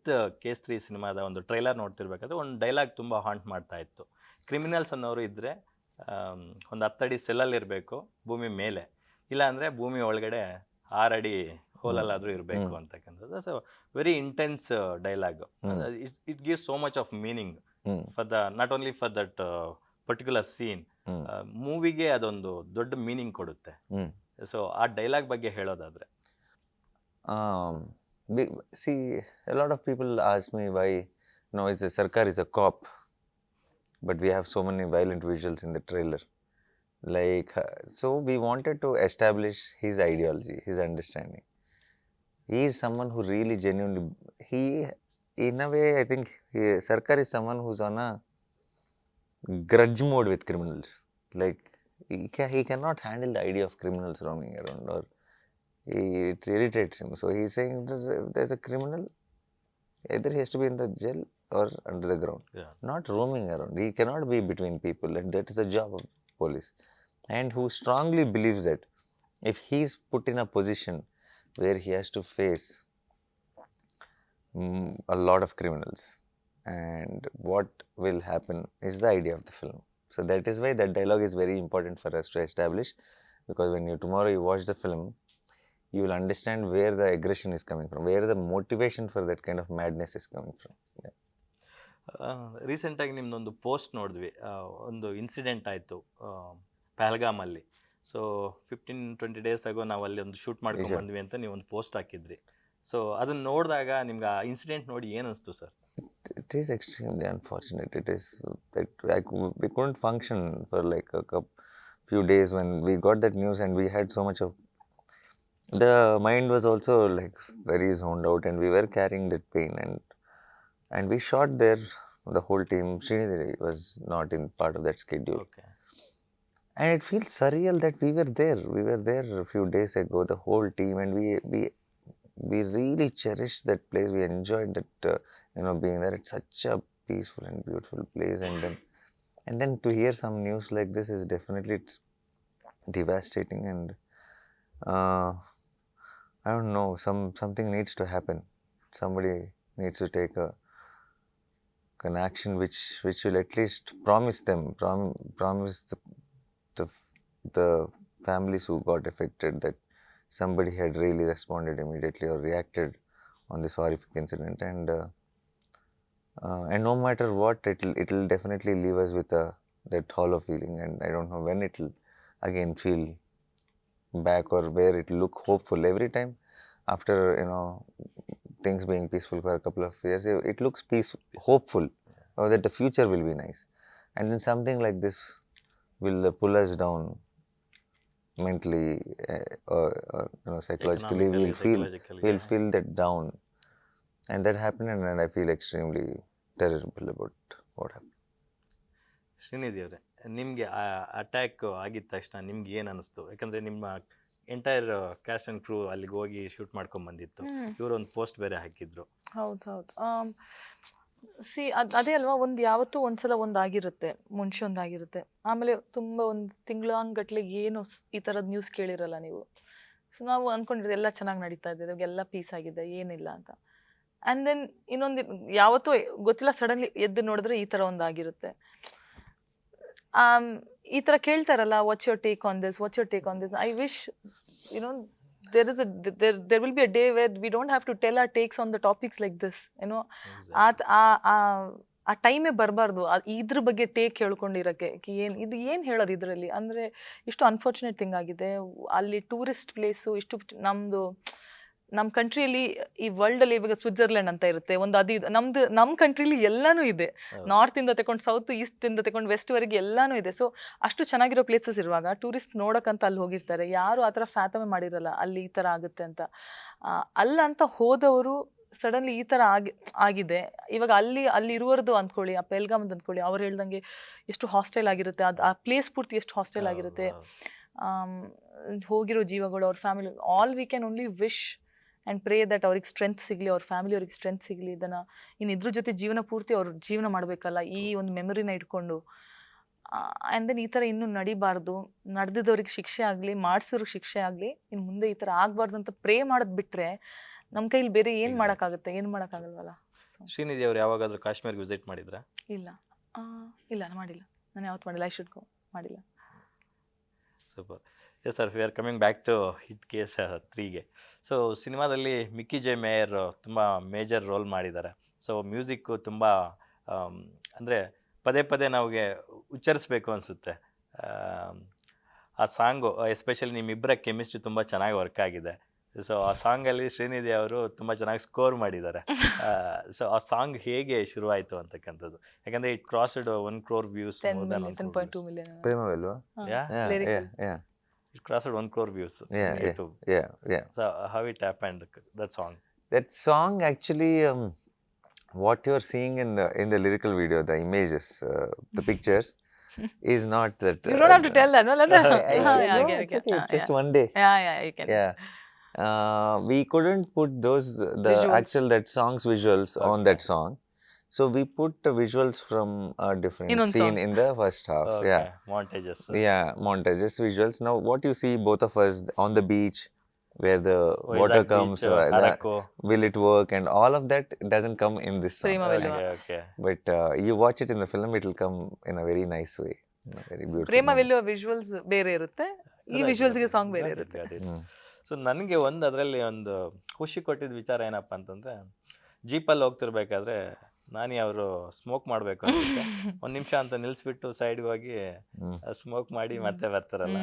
With ಕೇಸರಿ ಸಿನಿಮಾದ ಒಂದು ಟ್ರೈಲರ್ ನೋಡ್ತಿರ್ಬೇಕಾದ್ರೆ ಒಂದು ಡೈಲಾಗ್ ತುಂಬ ಹಾಂಟ್ ಮಾಡ್ತಾ ಇತ್ತು. ಕ್ರಿಮಿನಲ್ಸ್ ಅನ್ನೋರು ಇದ್ದರೆ ಒಂದು ಹತ್ತಡಿ ಸೆಲ್ಲಲ್ಲಿರಬೇಕು ಭೂಮಿ ಮೇಲೆ. ಇಲ್ಲಾಂದರೆ ಭೂಮಿ ಒಳಗಡೆ ಆರಡಿ ಹೋಲಲ್ಲಾದರೂ ಇರಬೇಕು ಅಂತಕ್ಕಂಥದ್ದು. So very intense dialogue it's it gives so much of meaning for the not only for that particular scene ಮೂವಿಗೆ ಅದೊಂದು ದೊಡ್ಡ ಮೀನಿಂಗ್ ಕೊಡುತ್ತೆ. ಸೊ ಆ ಡೈಲಾಗ್ ಬಗ್ಗೆ ಹೇಳೋದಾದ್ರೆ. See, a lot of people ask me why, no, it's a Sarkar is a cop, but we have so many violent visuals in the trailer. Like, uh, so we wanted to establish his ideology, his understanding. He is someone who really genuinely, he, in a way, I think he, Sarkar is someone who's on a grudge mode with criminals. Like, he, he cannot handle the idea of criminals roaming around or he, it irritates him. So he's saying that if there's a criminal, either he has to be in the jail or under the ground, Yeah. not roaming around. He cannot be between people, and that is the job of police. And who strongly believes that if he is put in a position where he has to face mm, a lot of criminals, and what will happen is the idea of the film. So that is why that dialogue is very important for us to establish, because when you tomorrow you watch the film, you will understand where the aggression is coming from, where the motivation for that kind of madness is coming from. Yeah. ರೀಸೆಂಟಾಗಿ ನಿಮ್ಮದೊಂದು post ನೋಡಿದ್ವಿ ಒಂದು incident ಆಯಿತು So, so fifteen twenty days ago ನಾವು ಅಲ್ಲಿ ಒಂದು shoot ಮಾಡ್ಕೊಂಡು. ಬಂದ್ವಿ ಅಂತ ನೀವು ಒಂದು ಪೋಸ್ಟ್ ಹಾಕಿದ್ರಿ ಸೊ ಅದನ್ನ ನೋಡಿದಾಗ ನಿಮ್ಗೆ ಆ ಇನ್ಸಿಡೆಂಟ್ ನೋಡಿ ಏನು ಅನಿಸ್ತು sir It is extremely unfortunate. It is that I cou- we couldn't function for like a coup- few days when we got that news, and we had so much of the mind was also like very zoned out, and we were carrying that pain, and and we shot there. The whole team, Srinidhi was not in part of that schedule. Okay and it feels surreal that we were there we were there a few days ago the whole team and we we we really cherished that place we enjoyed that uh, you know being there it's such a peaceful and beautiful place and then and then to hear some news like this is definitely devastating and uh, i don't know some something needs to happen. Somebody needs to take a an action which which will at least promise them prom- promise the the, the families who got affected that somebody had really responded immediately or reacted on this horrific incident. And uh, uh, and no matter what it'll it'll definitely leave us with a that hollow feeling. And i don't know when it'll again feel back or where it'll look hopeful every time after you know things being peaceful for a couple of years it it looks peaceful hopeful or that the future will be nice and then something like this will uh, pull us down mentally uh, or, or you know psychologically we'll feel we'll feel that down and that happened and, and i feel extremely terrible about what happened Srinidhi ಅವರೇ ನಿಮಗೆ attack ಆಗಿದ ತಕ್ಷಣ ನಿಮ್ಗೆ ಏನು ಅನಿಸ್ತು? ಯಾಕಂದರೆ ನಿಮ್ಮ entire caste and ಕ್ರೂ ಅಲ್ಲಿಗೆ ಹೋಗಿ ಶೂಟ್ ಮಾಡ್ಕೊಂಡು ಬಂದಿತ್ತು. ಇವರು ಒಂದು ಪೋಸ್ಟ್ ಬೇರೆ ಹಾಕಿದ್ರು. ಹೌದು ಹೌದು. ಸಿ ಅದು ಅದೇ ಅಲ್ವಾ ಒಂದು ಯಾವತ್ತೂ ಒಂದ್ಸಲ ಒಂದಾಗಿರುತ್ತೆ ಮುಂಚೆ ಒಂದಾಗಿರುತ್ತೆ ಆಮೇಲೆ ತುಂಬ ಒಂದು ತಿಂಗಳಂಗಟ್ಲೆ ಏನು ಈ ಥರದ ನ್ಯೂಸ್ ಕೇಳಿರಲ್ಲ ನೀವು. ಸೊ ನಾವು ಅಂದ್ಕೊಂಡಿರೋದು ಎಲ್ಲ ಚೆನ್ನಾಗಿ ನಡೀತಾ ಇದೆ ಎಲ್ಲ ಪೀಸ್ ಆಗಿದೆ ಏನಿಲ್ಲ ಅಂತ. ಆ್ಯಂಡ್ ದೆನ್ ಇನ್ನೊಂದು ಯಾವತ್ತೂ ಗೊತ್ತಿಲ್ಲ ಸಡನ್ಲಿ ಎದ್ದು ನೋಡಿದ್ರೆ ಈ ಥರ ಒಂದು ಆಗಿರುತ್ತೆ. ಆಮ್, ಈ ಥರ ಕೇಳ್ತಾರಲ್ಲ watch your take on this watch your take on this I wish you know there is a there, there will be a day where we don't have to tell our takes on the topics like this you know? ಆ- ಆ ಟೈಮೇ ಬರಬಾರ್ದು. ಇದ್ರ ಬಗ್ಗೆ take ಹೇಳ್ಕೊಂಡಿರೋಕ್ಕೆ. ಏನು ಇದು ಏನು ಹೇಳೋದು ಇದರಲ್ಲಿ? ಅಂದರೆ ಇಷ್ಟು ಅನ್ಫಾರ್ಚುನೇಟ್ ಥಿಂಗ್ ಆಗಿದೆ. ಅಲ್ಲಿ ಟೂರಿಸ್ಟ್ ಪ್ಲೇಸು ಇಷ್ಟು ನಮ್ಮದು ನಮ್ಮ ಕಂಟ್ರಿಯಲ್ಲಿ ಈ ವರ್ಲ್ಡಲ್ಲಿ ಇವಾಗ ಸ್ವಿಟ್ಜರ್ಲೆಂಡ್ ಅಂತ ಇರುತ್ತೆ. ಒಂದು ಅದು ಇದು ನಮ್ದು ನಮ್ಮ ಕಂಟ್ರಿಲಿ ಎಲ್ಲನೂ ಇದೆ. ನಾರ್ತ್ ನಾರ್ತಿಂದ ತಗೊಂಡು ಸೌತ್ ಈಸ್ಟಿಂದ ತಗೊಂಡು ವೆಸ್ಟ್ವರೆಗೆ ಎಲ್ಲನೂ ಇದೆ. ಸೊ ಅಷ್ಟು ಚೆನ್ನಾಗಿರೋ ಪ್ಲೇಸಸ್ ಇರುವಾಗ ಟೂರಿಸ್ಟ್ ನೋಡೋಕ್ಕಂತ ಅಲ್ಲಿ ಹೋಗಿರ್ತಾರೆ. ಯಾರು ಆ ಥರ ಫ್ಯಾತಮೆ ಮಾಡಿರಲ್ಲ ಅಲ್ಲಿ ಈ ಥರ ಆಗುತ್ತೆ ಅಂತ. ಅಲ್ಲ ಅಂತ ಹೋದವರು ಸಡನ್ಲಿ ಈ ಥರ ಆಗಿ ಆಗಿದೆ. ಇವಾಗ ಅಲ್ಲಿ ಅಲ್ಲಿ ಇರುವರದು ಅಂದ್ಕೊಳ್ಳಿ ಆ ಪೆಲ್ಗಾಮದ್ದು ಅಂದ್ಕೊಳ್ಳಿ ಅವ್ರು ಹೇಳ್ದಂಗೆ ಎಷ್ಟು ಹಾಸ್ಟೆಲ್ ಆಗಿರುತ್ತೆ. ಅದು ಆ ಪ್ಲೇಸ್ ಪೂರ್ತಿ ಎಷ್ಟು ಹಾಸ್ಟೆಲ್ ಆಗಿರುತ್ತೆ. ಹೋಗಿರೋ ಜೀವಗಳು ಅವ್ರ family all we can only wish and pray that ಅವ್ರಿಗೆ ಸ್ಟ್ರೆಂತ್ ಸಿಗಲಿ ಅವ್ರ ಫ್ಯಾಮಿಲಿ ಅವ್ರಿಗೆ ಸ್ಟ್ರೆಂತ್ ಸಿಗಲಿ ಇದನ್ನು ಇನ್ನು ಇದ್ರ ಜೊತೆ ಜೀವನ ಪೂರ್ತಿ ಅವ್ರ ಜೀವನ ಮಾಡಬೇಕಲ್ಲ ಈ ಒಂದು ಮೆಮೊರಿನ ಇಟ್ಕೊಂಡು. ಆ್ಯಂಡ್ ದೆನ್ ಈ ಥರ ಇನ್ನೂ ನಡಿಬಾರ್ದು. ನಡೆದಿದ್ದವ್ರಿಗೆ ಶಿಕ್ಷೆ ಆಗಲಿ ಮಾಡಿಸೋರಿಗೆ ಶಿಕ್ಷೆ ಆಗಲಿ ಇನ್ನು ಮುಂದೆ ಈ ಥರ ಆಗಬಾರ್ದು ಅಂತ ಪ್ರೇ ಮಾಡೋದು ಬಿಟ್ಟರೆ ನಮ್ಮ ಕೈಲಿ ಬೇರೆ ಏನು. ಮಾಡೋಕ್ಕಾಗುತ್ತೆ ಏನು ಮಾಡೋಕ್ಕಾಗಲ್ವಲ್ಲ? ಶ್ರೀನಿಧಿ ಅವ್ರು ಯಾವಾಗಾದರೂ ಕಾಶ್ಮೀರ್ಗೆ ವಿಸಿಟ್ ಮಾಡಿದ್ರ? ಇಲ್ಲ. ಇಲ್ಲ ನಾನು ಮಾಡಿಲ್ಲ. ನಾನು ಯಾವತ್ತು ಮಾಡಿಲ್ಲ ಐ ಶುಡ್ ಗೋ ಮಾಡಿಲ್ಲ. Super yes sir we are coming back to hit case ತ್ರೀಗೆ so ಸಿನಿಮಾದಲ್ಲಿ ಮಿಕ್ಕಿ ಜೆ ಮೇಯರ್ ತುಂಬ ಮೇಜರ್ ರೋಲ್ ಮಾಡಿದ್ದಾರೆ. ಸೊ ಮ್ಯೂಸಿಕ್ಕು ತುಂಬ ಅಂದರೆ ಪದೇ ಪದೇ ನಮಗೆ ಉಚ್ಚರಿಸ್ಬೇಕು ಅನಿಸುತ್ತೆ. ಆ ಸಾಂಗು ಎಸ್ಪೆಷಲಿ ನಿಮ್ಮಿಬ್ಬರ ಕೆಮಿಸ್ಟ್ರಿ ತುಂಬ ಚೆನ್ನಾಗಿ ವರ್ಕ್ ಆಗಿದೆ. ಸೊ ಆ ಸಾಂಗಲ್ಲಿ ಶ್ರೀನಿಧಿ ಅವರು ತುಂಬ ಚೆನ್ನಾಗಿ ಸ್ಕೋರ್ ಮಾಡಿದ್ದಾರೆ. ಸೊ ಆ ಸಾಂಗ್ ಹೇಗೆ ಶುರುವಾಯಿತು ಅಂತಕ್ಕಂಥದ್ದು. ಯಾಕಂದರೆ it crossed one crore views It crossed one crore views yeah, on YouTube. Yeah, yeah. So uh, how it happened? That song. That song actually, um, what you're seeing in the in the lyrical video, the images, uh, the pictures. is not that you don't uh, have to uh, tell that no, let no, just one day yeah yeah you can yeah uh, we couldn't put those the Visuals. actual that song's visuals on that song so we put the visuals from a different In one scene song. in the first half. Okay, Yeah. montages. Yeah, montages, visuals. Now, what you see, both of us on the beach, where the Vizag water beach, comes, uh, uh, that- Araku. will it work, and all of that doesn't come in this song. Prima Velva. Okay, okay. But uh, you watch it in the film, it will come in a very nice way, in a very beautiful. ಪ್ರೇಮ manner. ವೆಲ್ಲುವ visuals ಬೇರೆ ಇರುತ್ತೆ ಈ ವಿಜುವಲ್ಸ್ಗೆ song ಬೇರೆ ಇರುತ್ತೆ Mm. So ನನಗೆ ಒಂದು ಅದರಲ್ಲಿ ಒಂದು ಖುಷಿ ಕೊಟ್ಟಿದ್ದ ವಿಚಾರ ಏನಪ್ಪ ಅಂತಂದ್ರೆ ಜೀಪಲ್ಲಿ ಹೋಗ್ತಿರ್ಬೇಕಾದ್ರೆ ನಾನಿ ಅವರು ಸ್ಮೋಕ್ ಮಾಡ್ಬೇಕು ಒಂದ್ ಒಂದು ನಿಮಿಷ ಅಂತ ನಿಲ್ಸ್ಬಿಟ್ಟು ಸೈಡ್ ಹೋಗಿ. ಸ್ಮೋಕ್ ಮಾಡಿ ಮತ್ತೆ ಬರ್ತಾರಲ್ಲ.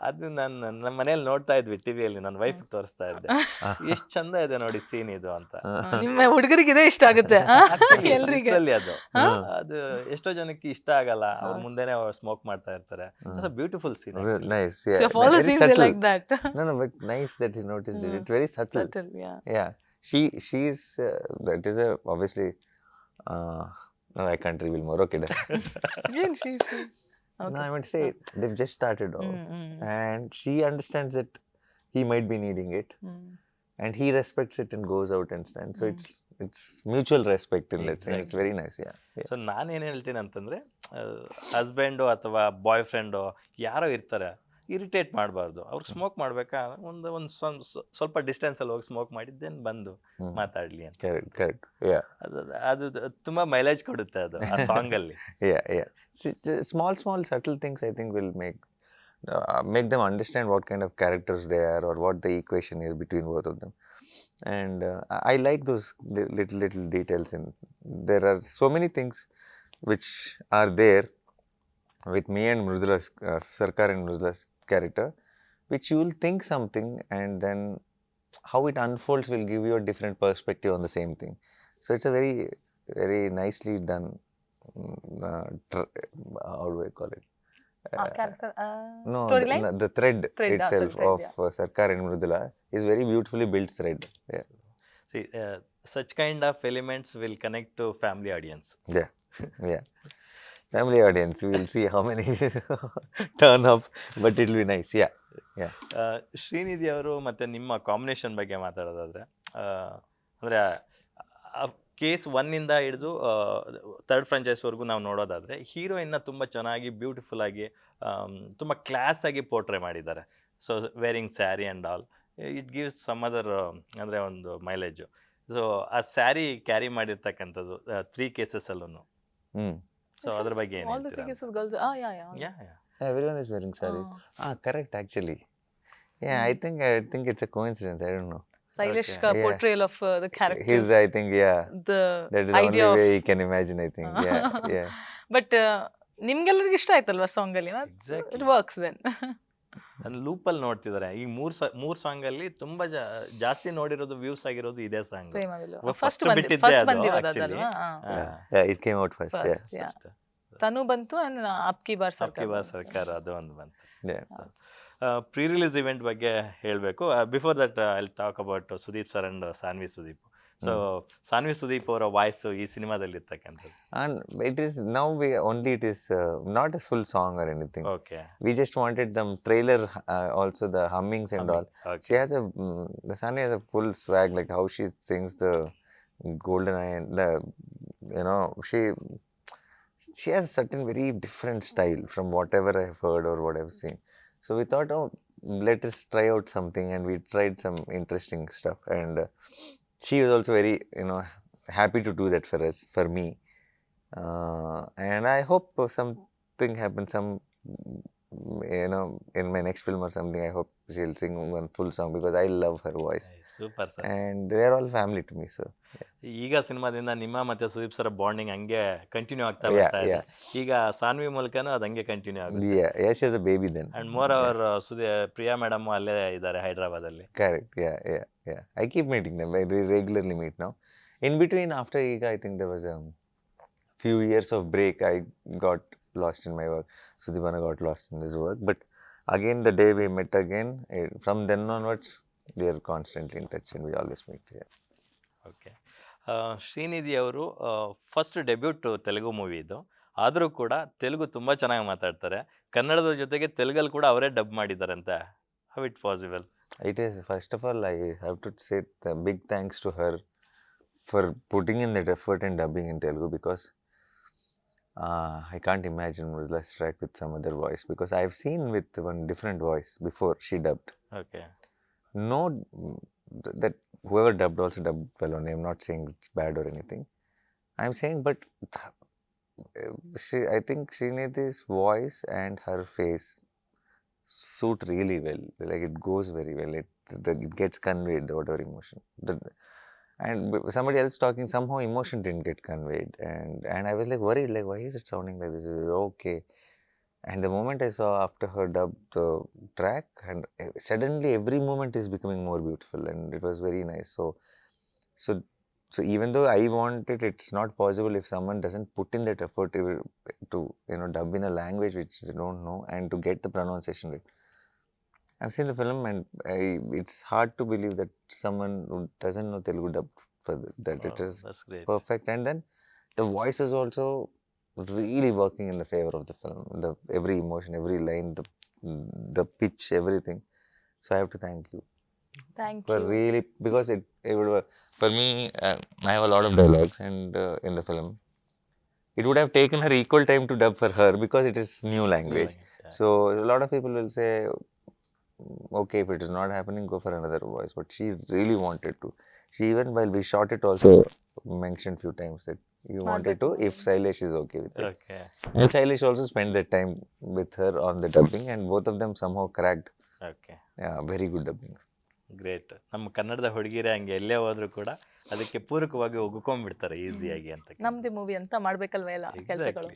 ಅದು ನಾನು ನಮ್ಮ ಮನೇಲಿ ನೋಡ್ತಾ ಇದ್ವಿ ಟಿವಿಯಲ್ಲಿ ನನ್ನ ವೈಫ್ ತೋರಿಸ್ತಾ ಇದ್ದೆ. ಎಷ್ಟು ಚಂದ ಇದೆ ನೋಡಿ ಸೀನ್ ಇದು ಅಂತ. ನಿಮ್ಮ ಹುಡುಗರಿಗೆ ಇದೇ ಇಷ್ಟ ಆಗುತ್ತೆ. ಅದು? ಅದು ಎಷ್ಟೋ ಜನಕ್ಕೆ ಇಷ್ಟ ಆಗಲ್ಲ. ಅವ್ರ ಮುಂದೆನೆ ಸ್ಮೋಕ್ ಮಾಡ್ತಾ ಇರ್ತಾರೆ. Beautiful scene nice nice that you notice it very subtle yeah. Yeah, she she's uh, that is a obviously. Uh, no, I can't reveal more. Okay, then. Again, she's. she- no, Okay. I want to say they've just started off, Mm, mm, and she understands that he might be needing it, mm. and he respects it and goes out and stands. So Mm. it's it's mutual respect in that sense. It's Exactly. very nice. Yeah. yeah. So ನಾನೇನು ಹೇಳ್ತೀನಿ ಅಂತಂದ್ರೆ husband ಅಥವಾ ಬಾಯ್ friend ಯಾರೋ ಇರ್ತಾರೆ irritate ಮಾಡಬಾರ್ದು ಅವ್ರಿಗೆ smoke ಮಾಡ್ಬೇಕಾ ಒಂದು ಒಂದು ಸ್ವಲ್ಪ ಡಿಸ್ಟೆನ್ಸಲ್ಲಿ ಹೋಗಿ ಸ್ಮೋಕ್ ಮಾಡಿದ್ದೇನು ಬಂದು Mm. ಮಾತಾಡಲಿ ಅಂತ Correct. Correct. Yeah. ಅದು ಅದು ತುಂಬ ಮೈಲೇಜ್ ಕೊಡುತ್ತೆ ಅದು ಆ ಸಾಂಗಲ್ಲಿ yeah yeah See, the small small subtle things i think will make uh, make them understand what kind of characters they are or what the equation is between both of them and uh, I- i like those li- little little details and there are so many things which are there with me and mrudula's uh, sarkar and mrudula's character, which you will think something and then how it unfolds will give you a different perspective on the same thing. So it's a very, very nicely done, mm, uh, uh, how do I call it? Oh, uh, uh, no, the, no, the, thread, thread itself thread, of yeah. Uh, Sarkar and Mrudula is very beautifully built thread. Yeah. See, uh, such kind of elements will connect to family audience. Yeah, yeah. Family audience, we will see how many turn up, but it'll be nice. Yeah, yeah. Srinidhi ಅವರು ಮತ್ತು ನಿಮ್ಮ combination ಬಗ್ಗೆ ಮಾತಾಡೋದಾದರೆ ಅಂದರೆ case ಒನ್ನಿಂದ ಹಿಡಿದು third ಫ್ರಾಂಚೈಸ್ವರೆಗೂ ನಾವು ನೋಡೋದಾದರೆ ಹೀರೋಯಿನ್ನ ತುಂಬ ಚೆನ್ನಾಗಿ ಬ್ಯೂಟಿಫುಲ್ ಆಗಿ ತುಂಬ ಕ್ಲಾಸ್ ಆಗಿ ಪೋರ್ಟ್ರೇ ಮಾಡಿದ್ದಾರೆ so wearing sari and all it gives some other ಅಂದರೆ ಒಂದು ಮೈಲೇಜು ಸೊ ಆ ಸ್ಯಾರಿ ಕ್ಯಾರಿ ಮಾಡಿರ್ತಕ್ಕಂಥದ್ದು ತ್ರೀ ಕೇಸಸಲ್ಲೂ Mm. ಸೊ ಅದ್ರ ಬಗ್ಗೆ ಏನು All the three cases girls. Ah, yeah, yeah. Yeah yeah Everyone is wearing sarees. Ah. Ah, correct. Actually, yeah. I think I think it's a coincidence. I don't know. Sailesh Okay. ka Yeah. portrayal of uh, the characters. His, I think, yeah. the That is the only idea of way he can imagine. I think. Yeah, yeah. But ನಿಮ್ಗೆಲ್ಲರಿಗೂ ಇಷ್ಟ ಆಯ್ತಲ್ವಾ song ಅಲ್ಲಿ it exactly works then ನಾನು ಲೂಪಲ್ಲಿ ನೋಡ್ತಿದ್ದಾರೆ ಈ ಮೂರ್ ಸ ಮೂರ್ ಸಾಂಗ್ ಅಲ್ಲಿ ತುಂಬಾ ಜಾ- ಜಾಸ್ತಿ ನೋಡಿರೋದು ವ್ಯೂಸ್ ಆಗಿರೋದು ಇದೇ ಸಾಂಗ್. ಫಸ್ಟ್ ಬಿಟ್ಟಿದ್ದೆ ಫಸ್ಟ್ ಅದು ಬಂದಿರೋದು actually. ಅದಲ್ವಾ yeah. Yeah, it came out first. Yeah. First ಯಾ ತನು ಬಂತು ಅಂಡ್ ಅಪ್ಕಿ ಬಾರ್ ಸರ್ಕಾರ ಬಾರ್ ಸರ್ಕಾರ ಅದು ಒಂದು ಬಂತು. Yeah. ಪ್ರೀ ರಿಲೀಸ್ ಇವೆಂಟ್ ಬಗ್ಗೆ ಹೇಳಬೇಕು. Before that I talk about Sudeep sir and Sanvi Sudeep so Sanvi Sudeep ಅವರ ವಾಯ್ಸ್ ಈ ಸಿನಿಮಾದಲ್ಲಿ ಇರ್ತಕ್ಕಂಥದ್ದು And it is now we only it is uh, not a full song or anything. Okay We just wanted them trailer uh, also the hummings and all. She has a mm, the Sunny has a full swag like how she sings the golden eye and the you know she she has a certain very different style from whatever I've heard or what I've seen. So we thought, oh, let us try out something, and we tried some interesting stuff. And uh, she was also very you know happy to do that for us, for me. Uh, and I hope something happens, some, you know, in my next film or something, I hope she'll sing one full song because I love her voice. super sir And they're all family to me, so ಈಗ ಸಿನಿಮಾದಿಂದ ನಿಮ್ಮ ಮತ್ತೆ Sudeep sir bonding ಹಂಗೆ continue ಆಗ್ತಾ Yeah, ಬರ್ತಾ ಇದೆ yeah. ಈಗ ಸಾನ್ವಿ ಮೂಲಕನೂ ಅದು ಹಂಗೆ ಕಂಟಿನ್ಯೂ ಆಗುತ್ತೆ yeah, yeah, she has a baby then. And more hour ಸುದಿ Priya madam ಅಲ್ಲೇ ಇದ್ದಾರೆ ಹೈದರಾಬಾದ್ ಅಲ್ಲಿ Correct. Yeah, yeah, yeah. I keep meeting them. I re- regularly meet now. In between, after Iga, I think there was a few years of break. I got lost in my work. Sudhivana got lost in his work. But again, the day we met again, eh, from then onwards, we are constantly in touch and we always meet. Yeah. Okay Srinidhi ಅವರು first debut Telugu movie ಇದು ಆದರೂ ಕೂಡ ತೆಲುಗು ತುಂಬ ಚೆನ್ನಾಗಿ ಮಾತಾಡ್ತಾರೆ ಕನ್ನಡದ ಜೊತೆಗೆ ತೆಲುಗಲ್ಲಿ ಕೂಡ ಅವರೇ dub ಮಾಡಿದ್ದಾರಂತೆ how it possible It is, first of all, I have to say the big thanks to her for putting in that effort in dubbing in Telugu because uh, I can't imagine let's try it with some other voice because I've seen with one different voice before she dubbed. Okay. No, that whoever dubbed also dubbed well only. I'm not saying it's bad or anything. I'm saying, but uh, she, I think Srinidhi's voice and her face suit really well. Like it goes very well. It the, it gets conveyed the whatever emotion. The, and somebody else talking somehow emotion didn't get conveyed and and I was like worried like why is it sounding like this? Is okay? And the moment I saw after her dub the track, and uh, suddenly every moment is becoming more beautiful, and it was very nice. So, so, so even though I want it, it's not possible if someone doesn't put in that effort to, to you know dub in a language which they don't know and to get the pronunciation right. I've seen the film and I, it's hard to believe that someone who doesn't know Telugu dub for the, that oh, it is perfect. And then the voice is also really working in the favor of the film. The every emotion, every line, the the pitch, everything. So I have to thank you. Thank for you. really because it it would for me uh, I have a lot of dialogues and uh, in the film it would have taken her equal time to dub for her because it is new language. So a lot of people will say okay if it is not happening go for another voice but she really wanted to she even while we shot it also mentioned few times that you wanted to if Silesh is okay with it Okay. and Silesh also spent that time with her on the dubbing and both of them somehow cracked Okay. yeah, very good dubbing great ನಮ್ಮ ಕನ್ನಡದ ಹುಡುಗಿರೇ ಹಂಗೆ ಎಲ್ಲೇ ಹೋದ್ರು ಕೂಡ ಅದಕ್ಕೆ ಪೂರಕವಾಗಿ ಒಗ್ಕೊಂಡ್ಬಿಡ್ತಾರೆ ಈಸಿಯಾಗಿ ಅಂತ ನಮ್ದು ಮೂವಿ ಅಂತ ಮಾಡ್ಬೇಕಲ್ವ ಎಲ್ಲ ಕೆಲಸಗಳು.